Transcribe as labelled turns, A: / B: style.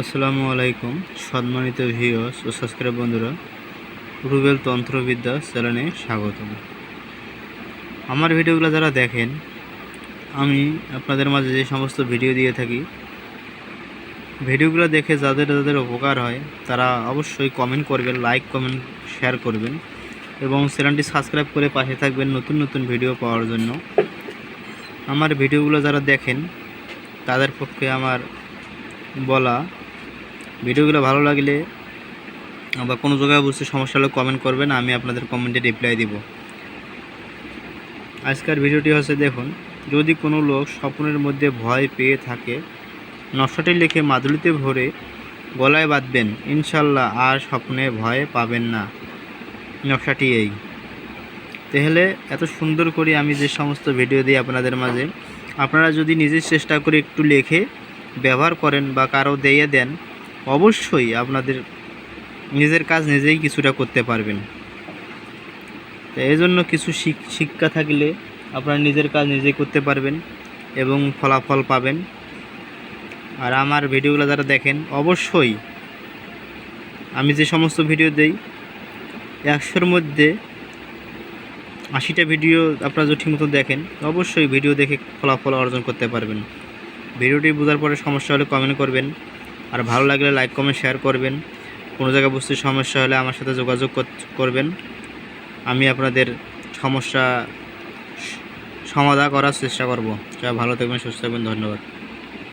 A: আসসালামু আলাইকুম, সম্মানিত ভিউয়ার্স ও সাবস্ক্রাইব বন্ধুরা, রুবেল তন্ত্রবিদ্যা চ্যানেলে স্বাগতম। আমার ভিডিওগুলো যারা দেখেন, আমি আপনাদের মাঝে যে সমস্ত ভিডিও দিয়ে থাকি, ভিডিওগুলো দেখে যাদের যাদের উপকার হয়, তারা অবশ্যই কমেন্ট করবেন লাইক কমেন্ট শেয়ার করবেন এবং চ্যানেলটি সাবস্ক্রাইব করে পাশে থাকবেন নতুন নতুন ভিডিও পাওয়ার জন্য। আমার ভিডিওগুলো যারা দেখেন, তাদের পক্ষে আমার বলা ভিডিওগুলো ভালো লাগলে বা কোনো জায়গায় বুঝতে সমস্যা হলে কমেন্ট করবেন, আমি আপনাদের কমেন্টে রিপ্লাই দিব। আজকের ভিডিওটি হচ্ছে দেখুন, যদি কোনো লোক স্বপ্নের মধ্যে ভয় পেয়ে থাকে, নকশাটি লিখে মাদুলিতে ভরে গলায় বাঁধবেন, ইনশাল্লাহ আর স্বপ্নে ভয় পাবেন না নকশাটি এই। তাহলে এত সুন্দর করে আমি যে সমস্ত ভিডিও দিই আপনাদের মাঝে, আপনারা যদি নিজের চেষ্টা করে একটু লেখে ব্যবহার করেন বা কারও দিয়ে দেন অবশ্যই আপনাদের নিজের কাজ নিজেই কিছুটা করতে পারবেন। তো এই জন্য কিছু শিক- শিক্ষা থাকলে আপনারা নিজের কাজ নিজেই করতে পারবেন এবং ফলাফল পাবেন। আর আমার ভিডিওগুলো যারা দেখেন, অবশ্যই আমি যে সমস্ত ভিডিও দেই, একশোর মধ্যে আশিটা ভিডিও আপনারা যদি ঠিকমতো দেখেন, অবশ্যই ভিডিও দেখে ফলাফল অর্জন করতে পারবেন। ভিডিওটি বোঝার পরে সমস্যা হলে কমেন্ট করবেন। আর ভালো লাগলে লাইক কমেন্ট শেয়ার করবেন। কোনো জায়গায় বুঝতে সমস্যা হলে আমার সাথে যোগাযোগ করবেন। আমি আপনাদের সমস্যা সমাধা করার চেষ্টা করব। যা ভালো থাকবেন, সুস্থ থাকবেন, ধন্যবাদ।